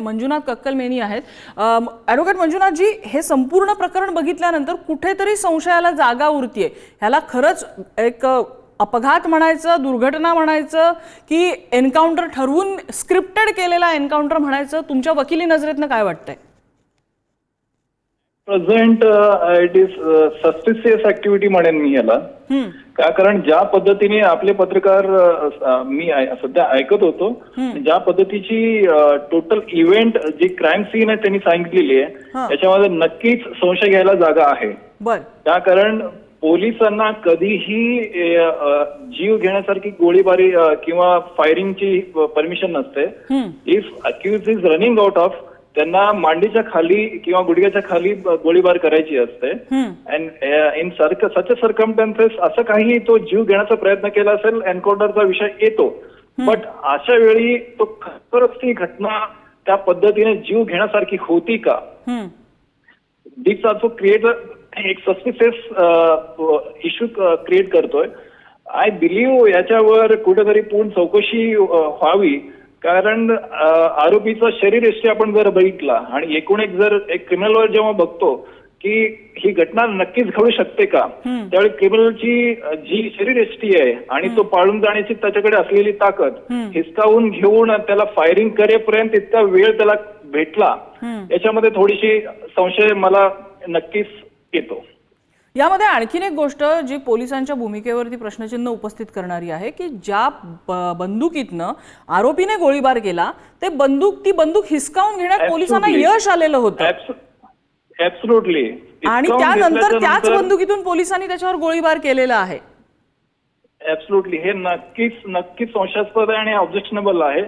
मंजुनाथ कक्कलमेनी आहेत. अम, ॲडव्होकेट मंजुनाथजी हे संपूर्ण प्रकरण बघितल्यानंतर कुठेतरी संशयाला जागा उरतीये. ह्याला खरंच एक अपघात म्हणायचं दुर्घटना म्हणायचं की एन्काउंटर ठरवून स्क्रिप्टेड केलेला एन्काउंटर म्हणायचं तुमच्या वकिली नजरेतनं काय वाटतंय? Present it is suspicious activity म्हणेन मी याला. का? कारण ज्या पद्धतीने आपले पत्रकार अ, अ, मी आय- सध्या ऐकत होतो ज्या पद्धतीची टोटल इव्हेंट जी क्राईम सीन आहे त्यांनी सांगितलेली आहे. त्याच्यामध्ये नक्कीच संशय घ्यायला जागा आहे. बर. त्या कारण पोलिसांना कधीही अ, जीव घेण्यासारखी गोळीबारी अ, किंवा फायरिंगची परमिशन नसते. हम्म, if accused is running out of त्यांना मांडीच्या खाली किंवा गुडघ्याच्या खाली गोळीबार करायची असते. अँड इन सर्क सच सर्कमटन्सेस असं काही तो जीव घेण्याचा प्रयत्न केला असेल एन्काउंटरचा विषय येतो. बट अशा वेळी तो खरोखरच ती घटना त्या पद्धतीने जीव घेण्यासारखी होती का. दिस ऑल्सो क्रिएट एक सस्पिशियस इश्यू क्रिएट करतोय. आय बिलीव्ह याच्यावर कुठेतरी पूर्ण चौकशी अ, व्हावी. कारण आरोपीचा शरीर एष्टी आपण जर बघितला आणि एकूण एक जर एक क्रिमिनलवर जेव्हा बघतो की ही घटना नक्कीच घडू शकते का त्यावेळी क्रिमिनलची जी शरीर एष्टी आहे आणि तो पाळून जाण्याची त्याच्याकडे असलेली ताकद हिसकावून घेऊन त्याला फायरिंग करेपर्यंत इतका वेळ त्याला भेटला याच्यामध्ये थोडीशी संशय मला नक्कीच येतो. यामध्ये आणखीन एक गोष्ट जी पोलिसांच्या भूमिकेवरती प्रश्नचिन्ह उपस्थित करणारी आहे की ज्या बंदुकीतनं आरोपीने गोळीबार केला ते बंदूक ती बंदूक हिसकावून घेण्यात पोलिसांना. यश आलेलं होतं. ऍब्सोल्युटली आणि त्यानंतर त्याच बंदुकीतून पोलिसांनी त्याच्यावर गोळीबार केलेला आहे. ऍब्सोल्युटली हे नक्कीच नक्कीच संशयास्पद आहे आणि ऑब्जेक्शनेबल आहे.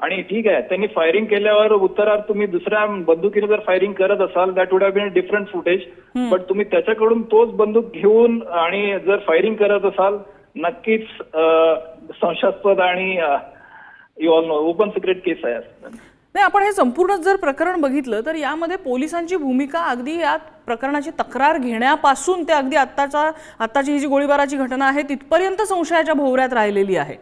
आणि ठीक आहे त्यांनी फायरिंग केल्यावर उत्तरात तुम्ही दुसऱ्या बंदुकीने जर फायरिंग करत असाल that would have been different footage but तुम्ही त्याच्याकडून तोच बंदूक घेऊन आणि जर फायरिंग करत असाल नक्कीच संशयास्पद आणि you all know open secret case आहे. नाही आपण हे संपूर्ण जर प्रकरण बघितलं तर यामध्ये पोलिसांची भूमिका अगदी या प्रकरणाची तक्रार घेण्यापासून ते अगदी आत्ताचा आत्ताची ही जी गोळीबाराची घटना आहे तिथपर्यंत संशयाच्या भोवऱ्यात राहिलेली आहे.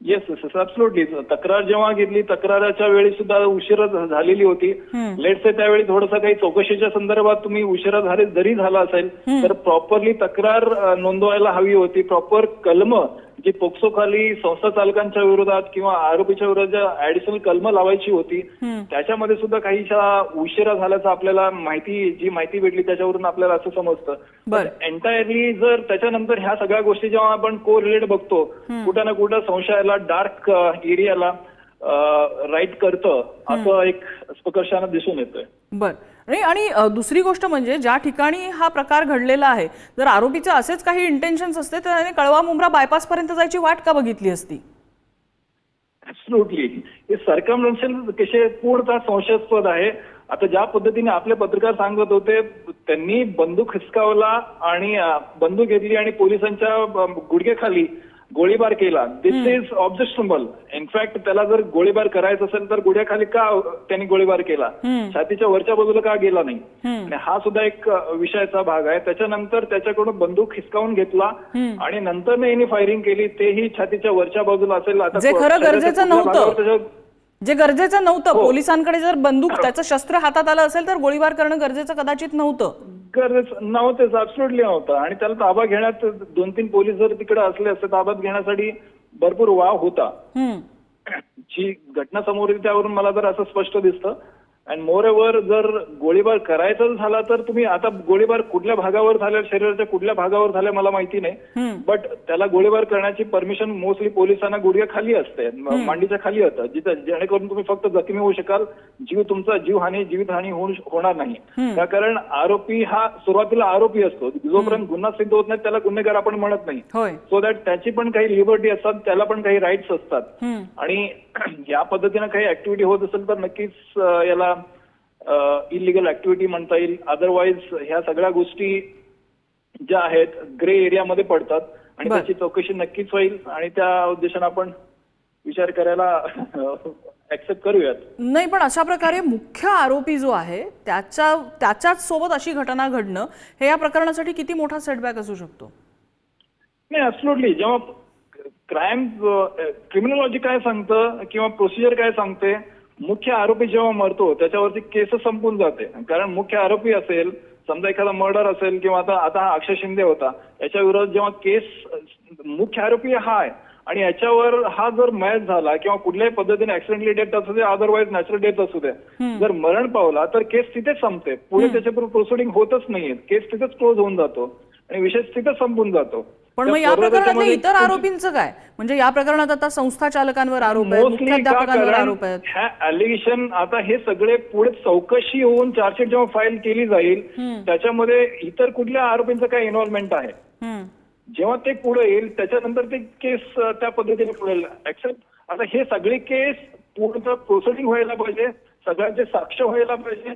येस येस ऍब्सोल्युटली तक्रार जेव्हा घेतली तक्राराच्या वेळी सुद्धा उशिरा झालेली होती. लेट से त्यावेळी थोडंसं काही चौकशीच्या संदर्भात तुम्ही उशिरा झाले जरी झाला असेल तर प्रॉपरली तक्रार नोंदवायला हवी होती. प्रॉपर कलम जी पोक्सो खाली संस्था चालकांच्या विरोधात किंवा आरोपीच्या विरोधात ऍडिशनल कलम लावायची होती त्याच्यामध्ये सुद्धा काहीशा उशिरा झाल्याचं आपल्याला माहिती जी माहिती भेटली त्याच्यावरून आपल्याला असं समजतं. एंटायरली जर त्याच्यानंतर ह्या सगळ्या गोष्टी जेव्हा आपण को रिलेट बघतो कुठं ना कुठं संशयाला डार्क एरियाला राईट करतं असं एक स्पकर्षानं दिसून येतोय. बर. नाही आणि दुसरी गोष्ट म्हणजे ज्या ठिकाणी हा प्रकार घडलेला आहे जर आरोपीचे असेच काही इंटेन्शन्स असते तर त्याने कळवा मुंब्रा बायपास पर्यंत जायची वाट का बघितली असती? हे सरकमस्टन्शियल कसे पूर्णतः संशयास्पद आहे. आता ज्या पद्धतीने आपले पत्रकार सांगत होते त्यांनी बंदूक हिसकावला आणि बंदूक घेतली आणि पोलिसांच्या गुडघेखाली गोळीबार केला. दिस इज ऑब्जेक्शनेबल इनफॅक्ट त्याला जर गोळीबार करायचा असेल तर गुडघ्याखाली का त्यांनी गोळीबार केला? छातीच्या वरच्या बाजूला का गेला नाही? आणि हा सुद्धा एक विषयाचा भाग आहे. त्याच्यानंतर त्याच्याकडून बंदूक हिसकावून घेतला. आणि नंतर यांनी फायरिंग केली. तेही छातीच्या वरच्या बाजूला असेल. आता गरजेचं नव्हतं. जे गरजेचं नव्हतं. पोलिसांकडे जर बंदूक त्याचं शस्त्र हातात आलं असेल तर गोळीबार करणं गरजेचं कदाचित नव्हतं. गरज नव्हतेच ऍब्सोल्युटली नव्हतं आणि त्याला ताबा घेण्यात दोन तीन पोलीस जर तिकडे असले असते ताब्यात घेण्यासाठी भरपूर वाव होता. जी घटना समोर त्यावरून मला तर असं स्पष्ट दिसतं अँड मोर एव्हर जर गोळीबार करायचा झाला तर तुम्ही आता गोळीबार कुठल्या भागावर झाल्या शरीराच्या कुठल्या भागावर झाल्या मला माहिती नाही. बट त्याला गोळीबार करण्याची परमिशन मोस्टली पोलिसांना गुडघ्या खाली असते. मांडीच्या खाली होतं जिथं जेणेकरून तुम्ही फक्त जखमी होऊ शकाल जीव तुमचा जीवहानी जीवितहानी होणार नाही. कारण आरोपी हा सुरुवातीला आरोपी असतो. जोपर्यंत गुन्हा सिद्ध होत नाही त्याला गुन्हेगार आपण म्हणत नाही. सो दॅट त्याची पण काही लिबर्टी असतात त्याला पण काही राईट्स असतात. आणि या पद्धतीनं काही ऍक्टिव्हिटी होत असेल तर नक्कीच याला इलिगल ऍक्टिव्हिटी म्हणता येईल. अदरवाईज ह्या सगळ्या गोष्टी ज्या आहेत ग्रे एरियामध्ये पडतात. आणि. त्याची चौकशी नक्कीच होईल. आणि त्या उद्देशानं आपण विचार करायला ऍक्सेप्ट करूयात. नाही पण अशा प्रकारे मुख्य आरोपी जो आहे त्याच्या त्याच्याच सोबत अशी घटना घडणं हे या प्रकरणासाठी किती मोठा सेटबॅक असू शकतो? नाही ऍब्सोल्युटली जेव्हा क्राईम क्रिमिनॉलॉजी काय सांगतं किंवा प्रोसिजर काय सांगते मुख्य आरोपी जेव्हा मरतो त्याच्यावरती केस संपून जाते. कारण मुख्य आरोपी असेल समजा एखादा मर्डर असेल किंवा आता आता हा अक्षय शिंदे होता याच्या विरोधात जेव्हा केस मुख्य आरोपी हा आहे आणि याच्यावर हा जर मॅच झाला किंवा कुठल्याही पद्धतीने ऍक्सिडेंटली डेथ असू दे अदरवाईज नॅचरल डेथ असू दे जर मरण पावला तर केस तिथेच संपते. पुढे त्याच्या प्रोसिडिंग होतच नाहीये. केस तिथेच क्लोज होऊन जातो. आणि विषय तिथेच संपून जातो. पण मग या प्रकरणातल्या त्याच्यामध्ये इतर आरोपींचं काय? म्हणजे या प्रकरणात आता संस्था चालकांवर आरोप आहेत मुख्याध्यापकांवर आरोप आहेत. ह्या अलिगेशन आता हे सगळे पुढे चौकशी होऊन चार्जशीट जेव्हा फाईल केली जाईल त्याच्यामध्ये इतर कुठल्या आरोपींचं काय इन्व्हॉल्वमेंट आहे. जेव्हा ते पुढे येईल त्याच्यानंतर ते केस त्या पद्धतीने पुढे ऍक्सेप्ट आता हे सगळे केस पूर्ण प्रोसिडिंग व्हायला पाहिजे सगळ्यांचे साक्ष व्हायला पाहिजे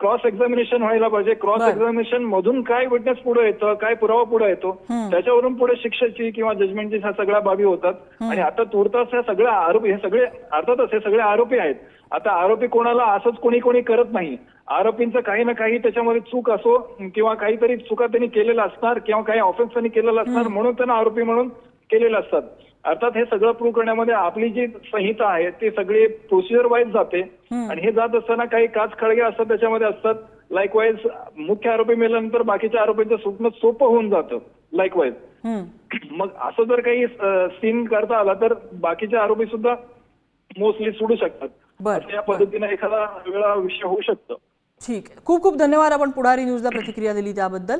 क्रॉस एक्झामिनेशन व्हायला पाहिजे. क्रॉस बरं. एक्झामिनेशन मधून काय विटनेस पुढे येतं काय पुरावा पुढे येतो त्याच्यावरून पुढे शिक्षेची किंवा जजमेंटची ह्या सगळ्या बाबी होतात. आणि आता तुर्तास ह्या सगळ्या आरोपी हे सगळे अर्थातच हे सगळे आरोपी आहेत. आता आरोपी कोणाला असंच कोणी कोणी करत नाही. आरोपींचं काही ना काही त्याच्यामध्ये चूक असो किंवा काहीतरी चुका त्यांनी केलेल्या असणार किंवा काही ऑफेन्स त्यांनी केलेला असणार म्हणून त्यांना आरोपी म्हणून केलेले असतात. अर्थात हे सगळं प्रूव्ह करण्यामध्ये आपली जी संहिता आहे ती सगळी प्रोसिजर वाईज जाते. आणि हे जात असताना काही काच खळगे असतात त्याच्यामध्ये असतात. लाईकवाईज मुख्य आरोपी मेल्यानंतर बाकीच्या आरोपींचं सुटणं सोपं होऊन जातं. लाईकवाईज. मग असं जर काही सीन करता आला तर बाकीचे आरोपी सुद्धा मोस्टली सोडू शकतात. या पद्धतीने एखादा वेगळा विषय होऊ शकतो. ठीक आहे. खूप खूप धन्यवाद आपण पुढारी न्यूजला प्रतिक्रिया दिली त्याबद्दल.